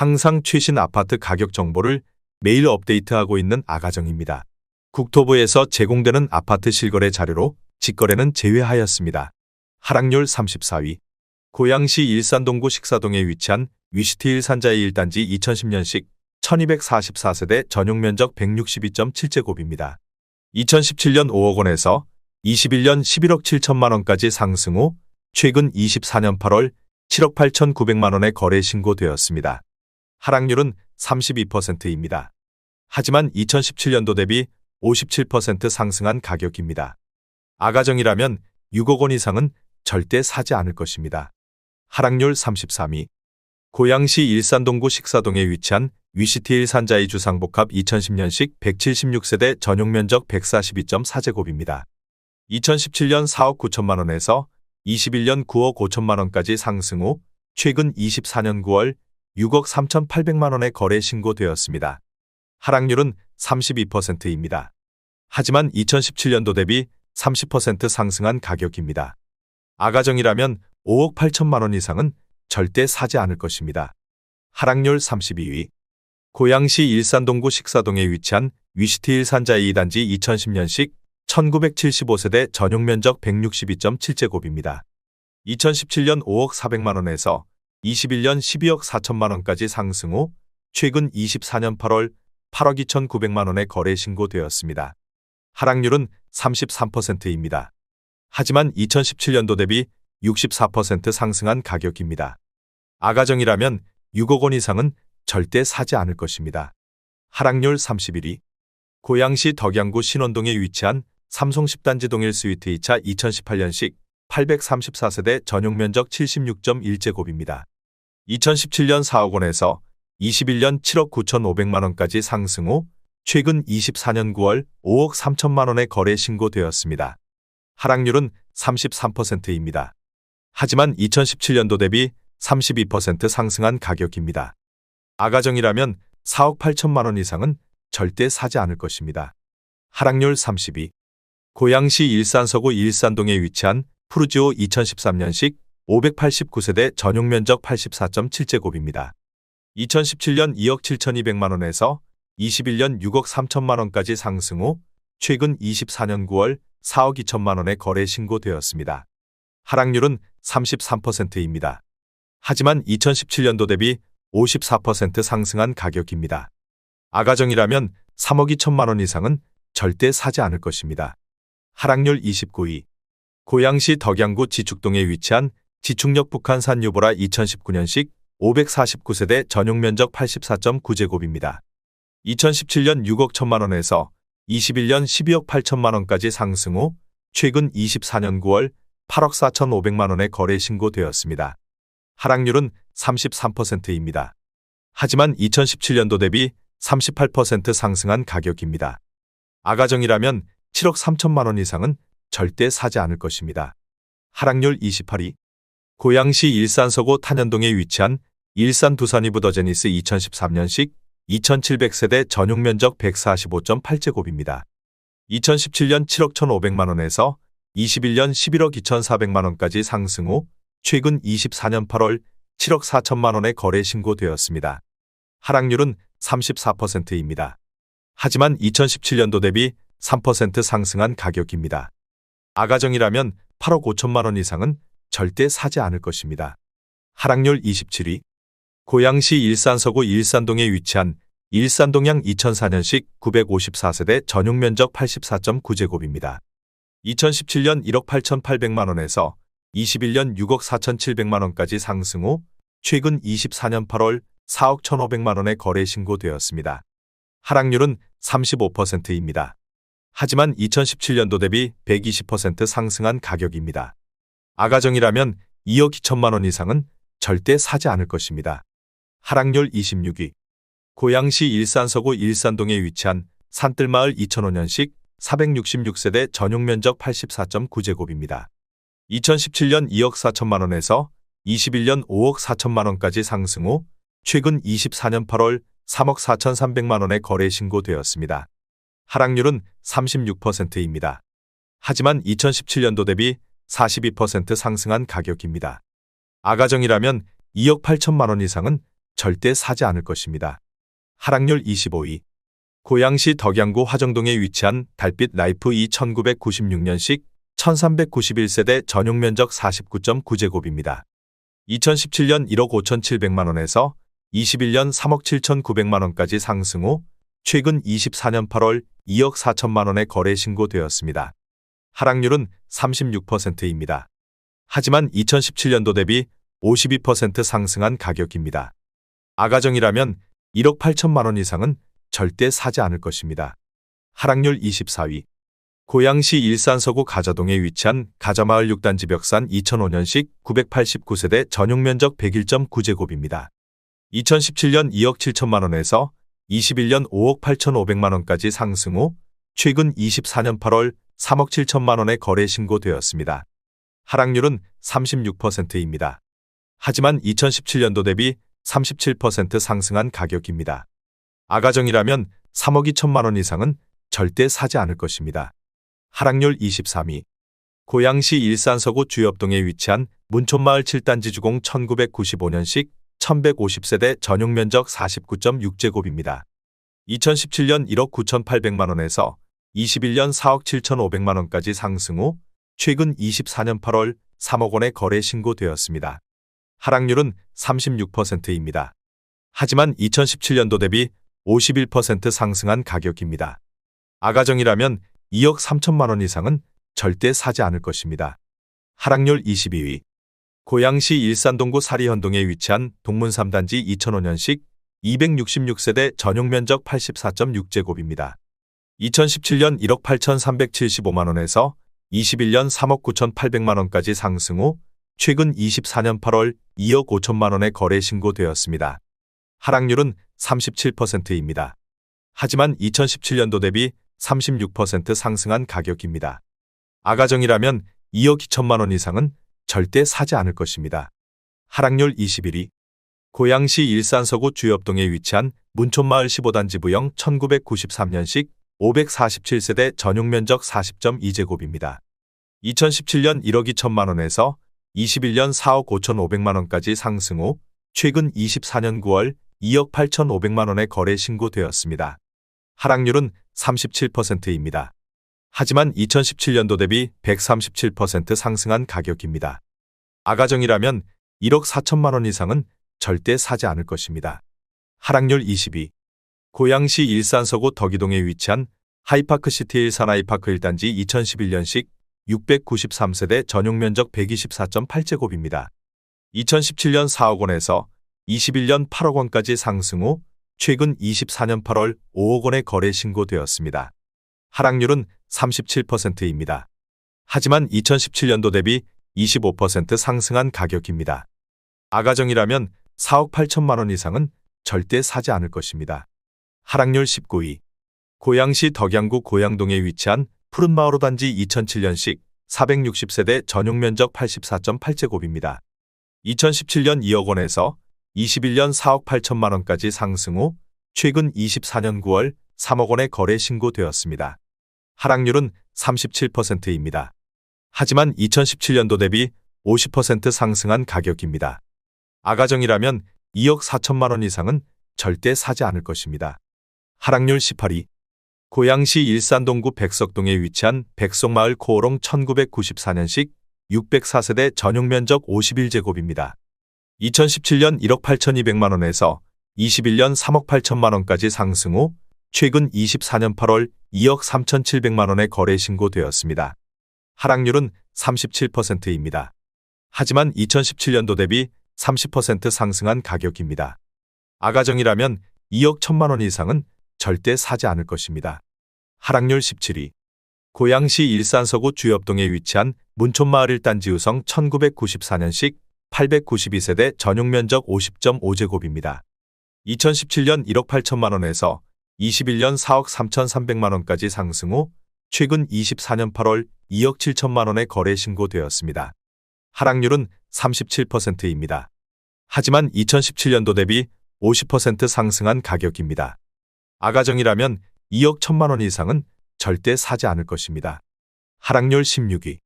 항상 최신 아파트 가격 정보를 매일 업데이트하고 있는 아가정입니다. 국토부에서 제공되는 아파트 실거래 자료로 직거래는 제외하였습니다. 하락률 34위. 고양시 일산동구 식사동에 위치한 위시티 일산자의 1단지 2010년식 1244세대 전용 면적 162.7제곱입니다. 2017년 5억 원에서 21년 11억 7천만 원까지 상승 후 최근 24년 8월 7억 8천 9백만 원에 거래 신고되었습니다. 하락률은 32%입니다. 하지만 2017년도 대비 57% 상승한 가격입니다. 아가정이라면 6억 원 이상은 절대 사지 않을 것입니다. 하락률 33위. 고양시 일산동구 식사동에 위치한 위시티 일산자의 주상복합 2010년식 176세대 전용 면적 142.4제곱입니다. 2017년 4억 9천만 원에서 21년 9억 5천만 원까지 상승 후 최근 24년 9월 6억 3,800만 원에 거래 신고되었습니다. 하락률은 32%입니다. 하지만 2017년도 대비 30% 상승한 가격입니다. 아가정이라면 5억 8천만 원 이상은 절대 사지 않을 것입니다. 하락률 32위. 고양시 일산동구 식사동에 위치한 위시티 일산자의 2단지 2010년식 1975세대 전용 면적 162.7제곱입니다. 2017년 5억 400만 원에서 21년 12억 4천만 원까지 상승 후 최근 24년 8월 8억 2,900만 원에 거래 신고되었습니다. 하락률은 33%입니다. 하지만 2017년도 대비 64% 상승한 가격입니다. 아가정이라면 6억 원 이상은 절대 사지 않을 것입니다. 하락률 31위. 고양시 덕양구 신원동에 위치한 삼성 10단지 동일 스위트 2차 2018년식 834세대 전용 면적 76.1제곱입니다. 2017년 4억 원에서 21년 7억 9천5백만 원까지 상승 후 최근 24년 9월 5억 3천만 원에 거래 신고되었습니다. 하락률은 33%입니다. 하지만 2017년도 대비 32% 상승한 가격입니다. 아가정이라면 4억 8천만 원 이상은 절대 사지 않을 것입니다. 하락률 32. 고양시 일산서구 일산동에 위치한 푸르지오 2013년식 589세대 전용 면적 84.7제곱입니다. 2017년 2억 7,200만 원에서 21년 6억 3천만 원까지 상승 후 최근 24년 9월 4억 2천만 원에 거래 신고되었습니다. 하락률은 33%입니다. 하지만 2017년도 대비 54% 상승한 가격입니다. 아가정이라면 3억 2천만 원 이상은 절대 사지 않을 것입니다. 하락률 29위. 고양시 덕양구 지축동에 위치한 지축역 북한산 유보라 2019년식 549세대 전용 면적 84.9제곱입니다. 2017년 6억 1천만 원에서 21년 12억 8천만 원까지 상승 후 최근 24년 9월 8억 4천5백만 원에 거래 신고되었습니다. 하락률은 33%입니다. 하지만 2017년도 대비 38% 상승한 가격입니다. 아가정이라면 7억 3천만 원 이상은 절대 사지 않을 것입니다. 하락률 28위. 고양시 일산서구 탄현동에 위치한 일산 두산이브 더제니스 2013년식 2700세대 전용 면적 145.8제곱입니다. 2017년 7억 1,500만 원에서 21년 11억 2,400만 원까지 상승 후 최근 24년 8월 7억 4천만 원에 거래 신고되었습니다. 하락률은 34%입니다. 하지만 2017년도 대비 3% 상승한 가격입니다. 아가정이라면 8억 5천만 원 이상은 절대 사지 않을 것입니다. 하락률 27위. 고양시 일산서구 일산동에 위치한 일산동양 2004년식 954세대 전용 면적 84.9제곱입니다. 2017년 1억 8,800만 원에서 21년 6억 4,700만 원까지 상승 후 최근 24년 8월 4억 1,500만 원에 거래 신고되었습니다. 하락률은 35%입니다. 하지만 2017년도 대비 120% 상승한 가격입니다. 아가정이라면 2억 2천만 원 이상은 절대 사지 않을 것입니다. 하락률 26위. 고양시 일산서구 일산동에 위치한 산뜰마을 2005년식 466세대 전용 면적 84.9제곱입니다. 2017년 2억 4천만 원에서 21년 5억 4천만 원까지 상승 후 최근 24년 8월 3억 4천3백만 원에 거래 신고되었습니다. 하락률은 36%입니다. 하지만 2017년도 대비 42% 상승한 가격입니다. 아가정이라면 2억 8천만 원 이상은 절대 사지 않을 것입니다. 하락률 25위. 고양시 덕양구 화정동에 위치한 달빛 라이프 2 1996년식 1391세대 전용 면적 49.9제곱입니다. 2017년 1억 5,700만 원에서 21년 3억 7,900만 원까지 상승 후 최근 24년 8월 2억 4천만 원에 거래 신고되었습니다. 하락률은 36%입니다. 하지만 2017년도 대비 52% 상승한 가격입니다. 아가정이라면 1억 8천만 원 이상은 절대 사지 않을 것입니다. 하락률 24위. 고양시 일산 서구 가자동에 위치한 가자마을 6단지 벽산 2005년식 989세대 전용 면적 101.9제곱입니다. 2017년 2억 7천만 원에서 21년 5억 8천5백만 원까지 상승 후 최근 24년 8월 3억 7천만 원에 거래 신고되었습니다. 하락률은 36%입니다. 하지만 2017년도 대비 37% 상승한 가격입니다. 아가정이라면 3억 2천만 원 이상은 절대 사지 않을 것입니다. 하락률 23위. 고양시 일산 서구 주엽동에 위치한 문촌마을 7단지 주공 1995년식 1150세대 전용 면적 49.6제곱입니다. 2017년 1억 9,800만 원에서 21년 4억 7,500만 원까지 상승 후 최근 24년 8월 3억 원에 거래 신고되었습니다. 하락률은 36%입니다. 하지만 2017년도 대비 51% 상승한 가격입니다. 아가정이라면 2억 3천만 원 이상은 절대 사지 않을 것입니다. 하락률 22위. 고양시 일산동구 사리현동에 위치한 동문 3단지 2005년식 266세대 전용 면적 84.6제곱입니다. 2017년 1억 8,375만 원에서 21년 3억 9,800만 원까지 상승 후 최근 24년 8월 2억 5천만 원에 거래 신고되었습니다. 하락률은 37%입니다. 하지만 2017년도 대비 36% 상승한 가격입니다. 아가정이라면 2억 2천만 원 이상은 절대 사지 않을 것입니다. 하락률 21위. 고양시 일산서구 주엽동에 위치한 문촌마을 15단지 부영 1993년식 547세대 전용 면적 40.2제곱입니다. 2017년 1억 2천만 원에서 21년 4억 5천5백만 원까지 상승 후 최근 24년 9월 2억 8천5백만 원에 거래 신고되었습니다. 하락률은 37%입니다. 하지만 2017년도 대비 137% 상승한 가격입니다. 아가정이라면 1억 4천만 원 이상은 절대 사지 않을 것입니다. 하락률 22. 고양시 일산서구 덕이동에 위치한 하이파크시티 일산하이파크 1단지 2011년식 693세대 전용 면적 124.8제곱입니다. 2017년 4억 원에서 21년 8억 원까지 상승 후 최근 24년 8월 5억 원에 거래 신고되었습니다. 하락률은 37%입니다. 하지만 2017년도 대비 25% 상승한 가격입니다. 아가정이라면 4억 8천만 원 이상은 절대 사지 않을 것입니다. 하락률 19위. 고양시 덕양구 고양동에 위치한 푸른마을호 단지 2007년식 460세대 전용 면적 84.8제곱입니다. 2017년 2억 원에서 21년 4억 8천만 원까지 상승 후 최근 24년 9월 3억 원에 거래 신고되었습니다. 하락률은 37%입니다. 하지만 2017년도 대비 50% 상승한 가격입니다. 아가정이라면 2억 4천만 원 이상은 절대 사지 않을 것입니다. 하락률 18위. 고양시 일산동구 백석동에 위치한 백석마을 코오롱 1994년식 604세대 전용 면적 51제곱입니다. 2017년 1억 8,200만 원에서 21년 3억 8천만 원까지 상승 후 최근 24년 8월 2억 3,700만 원에 거래 신고되었습니다. 하락률은 37%입니다. 하지만 2017년도 대비 30% 상승한 가격입니다. 아가정이라면 2억 1천만 원 이상은 절대 사지 않을 것입니다. 하락률 17위. 고양시 일산서구 주엽동에 위치한 문촌마을 1단지 우성 1994년식 892세대 전용 면적 50.5제곱입니다. 2017년 1억 8천만 원에서 21년 4억 3천3백만 원까지 상승 후 최근 24년 8월 2억 7천만 원에 거래 신고되었습니다. 하락률은 37%입니다. 하지만 2017년도 대비 50% 상승한 가격입니다. 아가정이라면 2억 1천만 원 이상은 절대 사지 않을 것입니다. 하락률 16위.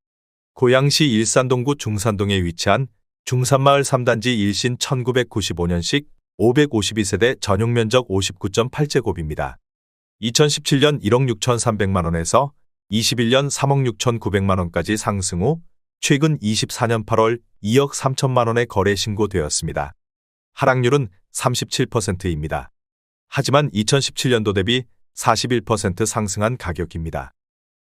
고양시 일산동구 중산동에 위치한 중산마을 3단지 일신 1995년식 552세대 전용 면적 59.8제곱입니다. 2017년 1억 6,300만 원에서 21년 3억 6,900만 원까지 상승 후 최근 24년 8월 2억 3천만 원에 거래 신고되었습니다. 하락률은 37%입니다. 하지만 2017년도 대비 41% 상승한 가격입니다.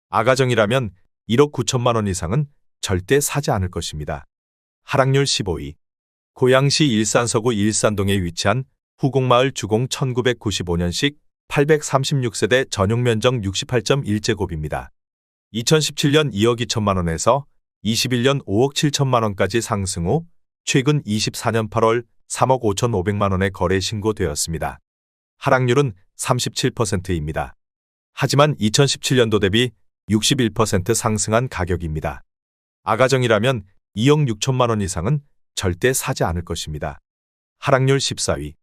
아가정이라면 1억 9천만 원 이상은 절대 사지 않을 것입니다. 하락률 15위. 고양시 일산 서구 일산동에 위치한 후곡마을 주공 1995년식 836세대 전용 면적 68.1제곱입니다. 2017년 2억 2천만 원에서 21년 5억 7천만 원까지 상승 후 최근 24년 8월 3억 5천 5백만 원에 거래 신고되었습니다. 하락률은 37%입니다. 하지만 2017년도 대비 61% 상승한 가격입니다. 아가정이라면 2억 6천만 원 이상은 절대 사지 않을 것입니다. 하락률 14위.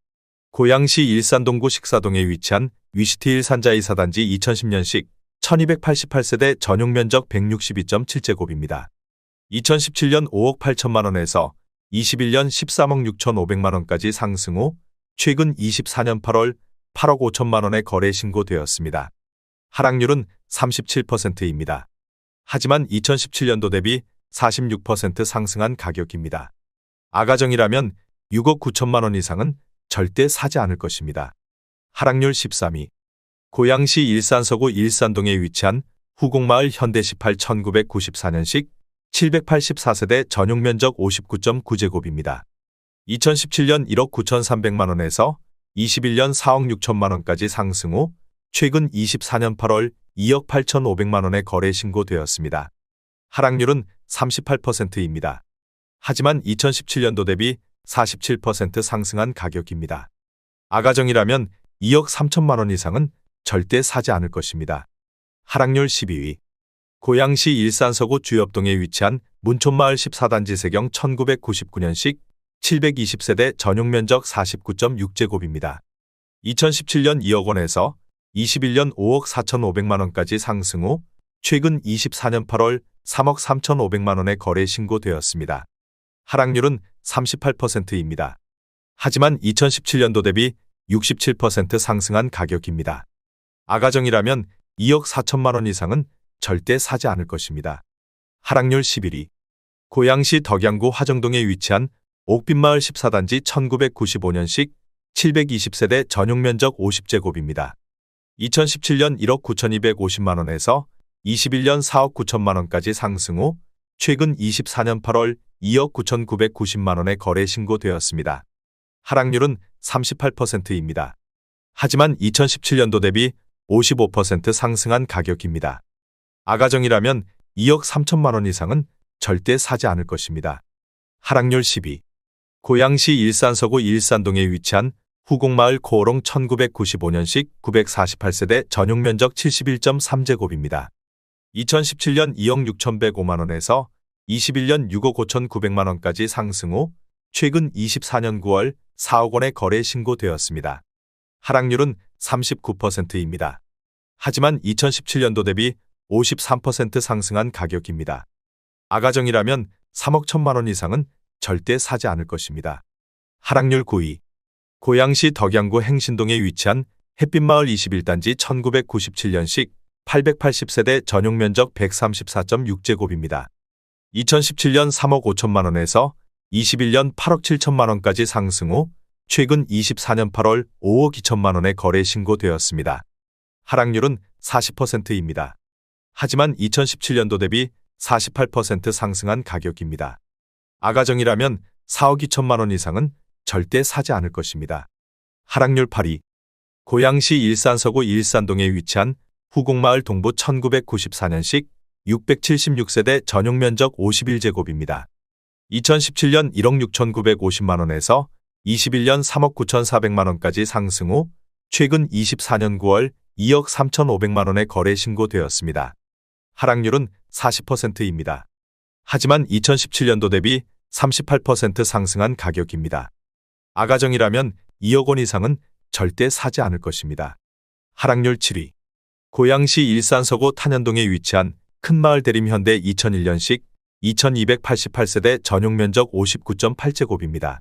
고양시 일산동구 식사동에 위치한 위시티 일산자이사단지 2010년식 1288세대 전용 면적 162.7제곱입니다. 2017년 5억 8천만 원에서 21년 13억 6천 5백만 원까지 상승 후 최근 24년 8월 8억 5천만 원에 거래 신고되었습니다. 하락률은 37%입니다. 하지만 2017년도 대비 46% 상승한 가격입니다. 아가정이라면 6억 9천만 원 이상은 절대 사지 않을 것입니다. 하락률 13위. 고양시 일산 서구 일산동에 위치한 후곡마을 현대 18 1994년식 784세대 전용 면적 59.9제곱입니다. 2017년 1억 9천3백만 원에서 21년 4억 6천만 원까지 상승 후 최근 24년 8월 2억 8천5백만 원에 거래 신고되었습니다. 하락률은 38%입니다. 하지만 2017년도 대비 47% 상승한 가격입니다. 아가정이라면 2억 3천만 원 이상은 절대 사지 않을 것입니다. 하락률 12위. 고양시 일산서구 주엽동에 위치한 문촌마을 14단지 세경 1999년식 720세대 전용 면적 49.6제곱입니다. 2017년 2억 원에서 21년 5억 4천5백만 원까지 상승 후 최근 24년 8월 3억 3천5백만 원에 거래 신고되었습니다. 하락률은 38%입니다. 하지만 2017년도 대비 67% 상승한 가격입니다. 아가정이라면 2억 4천만 원 이상은 절대 사지 않을 것입니다. 하락률 11위. 고양시 덕양구 화정동에 위치한 옥빈마을 14단지 1995년식 720세대 전용 면적 50제곱입니다. 2017년 1억 9,250만 원에서 21년 4억 9천만 원까지 상승 후 최근 24년 8월 2억 9,990만 원에 거래 신고되었습니다. 하락률은 38%입니다. 하지만 2017년도 대비 55% 상승한 가격입니다. 아가정이라면 2억 3천만 원 이상은 절대 사지 않을 것입니다. 하락률 12. 고양시 일산서구 일산동에 위치한 후곡마을 코오롱 1995년식 948세대 전용 면적 71.3제곱입니다. 2017년 2억 6,105만 원에서 21년 6억 5천9백만 원까지 상승 후 최근 24년 9월 4억 원에 거래 신고되었습니다. 하락률은 39%입니다. 하지만 2017년도 대비 53% 상승한 가격입니다. 아가정이라면 3억 1천만 원 이상은 절대 사지 않을 것입니다. 하락률 9위. 고양시 덕양구 행신동에 위치한 햇빛마을 21단지 1997년식 880세대 전용 면적 134.6제곱입니다. 2017년 3억 5천만 원에서 21년 8억 7천만 원까지 상승 후 최근 24년 8월 5억 2천만 원에 거래 신고되었습니다. 하락률은 40%입니다. 하지만 2017년도 대비 48% 상승한 가격입니다. 아가정이라면 4억 2천만 원 이상은 절대 사지 않을 것입니다. 하락률 8위. 고양시 일산서구 일산동에 위치한 후곡마을 동부 1994년식 676세대 전용 면적 51제곱입니다. 2017년 1억 6,950만 원에서 21년 3억 9,400만 원까지 상승 후 최근 24년 9월 2억 3,500만 원에 거래 신고되었습니다. 하락률은 40%입니다. 하지만 2017년도 대비 38% 상승한 가격입니다. 아가정이라면 2억 원 이상은 절대 사지 않을 것입니다. 하락률 7위. 고양시 일산 서구 탄현동에 위치한 큰마을 대림현대 2001년식 2288세대 전용 면적 59.8제곱입니다.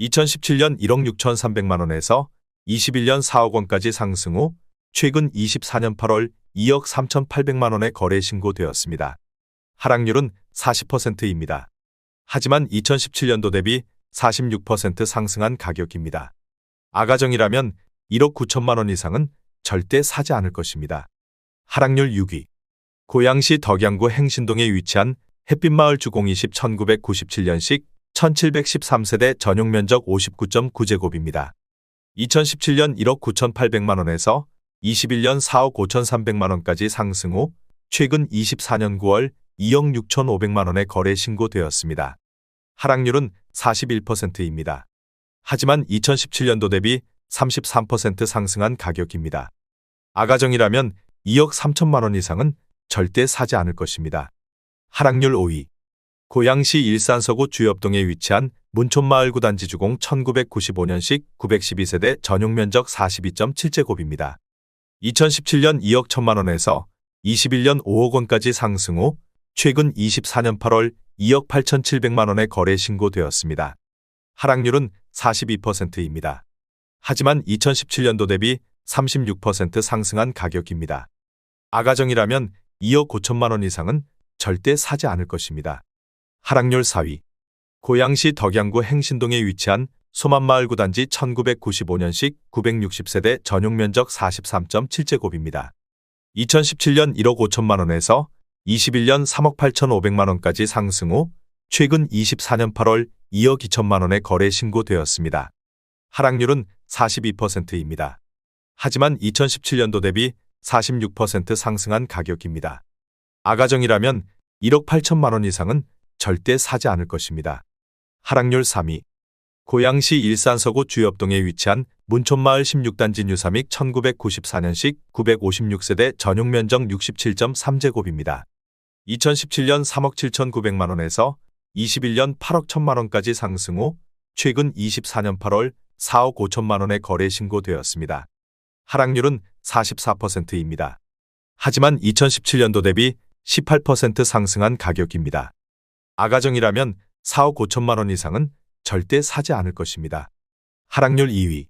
2017년 1억 6,300만 원에서 21년 4억 원까지 상승 후 최근 24년 8월 2억 3,800만 원에 거래 신고되었습니다. 하락률은 40%입니다. 하지만 2017년도 대비 46% 상승한 가격입니다. 아가정이라면 1억 9천만 원 이상은 절대 사지 않을 것입니다. 하락률 6위. 고양시 덕양구 행신동에 위치한 햇빛마을 주공이십 1997년식 1713세대 전용 면적 59.9제곱입니다. 2017년 1억 9,800만 원에서 21년 4억 5,300만 원까지 상승 후 최근 24년 9월 2억 6,500만 원에 거래 신고되었습니다. 하락률은 41%입니다. 하지만 2017년도 대비 33% 상승한 가격입니다. 아가정이라면 2억 3천만 원 이상은 절대 사지 않을 것입니다. 하락률 5위. 고양시 일산서구 주엽동에 위치한 문촌마을 구단지 주공 1995년식 912세대 전용 면적 42.7제곱입니다. 2017년 2억 1천만 원에서 21년 5억 원까지 상승 후 최근 24년 8월 2억 8,700만 원에 거래 신고되었습니다. 하락률은 42%입니다. 하지만 2017년도 대비 36% 상승한 가격입니다. 아가정이라면 2억 5천만 원 이상은 절대 사지 않을 것입니다. 하락률 4위. 고양시 덕양구 행신동에 위치한 소만마을 구단지 1995년식 960세대 전용 면적 43.7제곱입니다. 2017년 1억 5천만 원에서 21년 3억 8천5백만 원까지 상승 후 최근 24년 8월 2억 2천만 원에 거래 신고되었습니다. 하락률은 42%입니다. 하지만 2017년도 대비 46% 상승한 가격입니다. 아가정이라면 1억 8천만 원 이상은 절대 사지 않을 것입니다. 하락률 3위. 고양시 일산 서구 주엽동에 위치한 문촌마을 16단지 뉴삼익 1994년식 956세대 전용 면적 67.3제곱입니다. 2017년 3억 7,900만 원에서 21년 8억 1천만 원까지 상승 후 최근 24년 8월 4억 5천만 원에 거래 신고되었습니다. 하락률은 44%입니다. 하지만 2017년도 대비 18% 상승한 가격입니다. 아가정이라면 4억 5천만 원 이상은 절대 사지 않을 것입니다. 하락률 2위.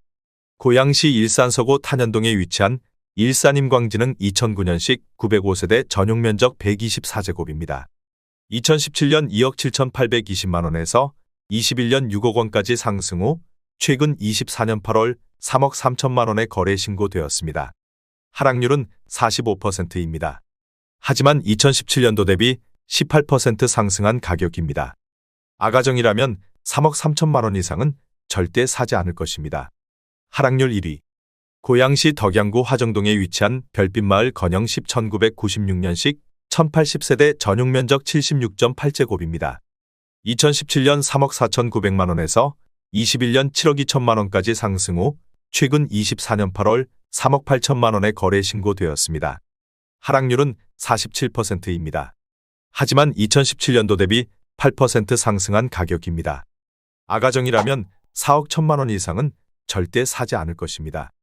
고양시 일산서구 탄현동에 위치한 일산임광지능 2009년식 905세대 전용 면적 124제곱입니다. 2017년 2억 7,820만 원에서 21년 6억 원까지 상승 후 최근 24년 8월 3억 3천만 원에 거래 신고되었습니다. 하락률은 45%입니다. 하지만 2017년도 대비 18% 상승한 가격입니다. 아가정이라면 3억 3천만 원 이상은 절대 사지 않을 것입니다. 하락률 1위. 고양시 덕양구 화정동에 위치한 별빛마을 건영십 1996년식 1080세대 전용 면적 76.8제곱입니다. 2017년 3억 4,900만 원에서 21년 7억 2천만 원까지 상승 후 최근 24년 8월 3억 8천만 원에 거래 신고되었습니다. 하락률은 47%입니다. 하지만 2017년도 대비 8% 상승한 가격입니다. 아가정이라면 4억 1천만 원 이상은 절대 사지 않을 것입니다.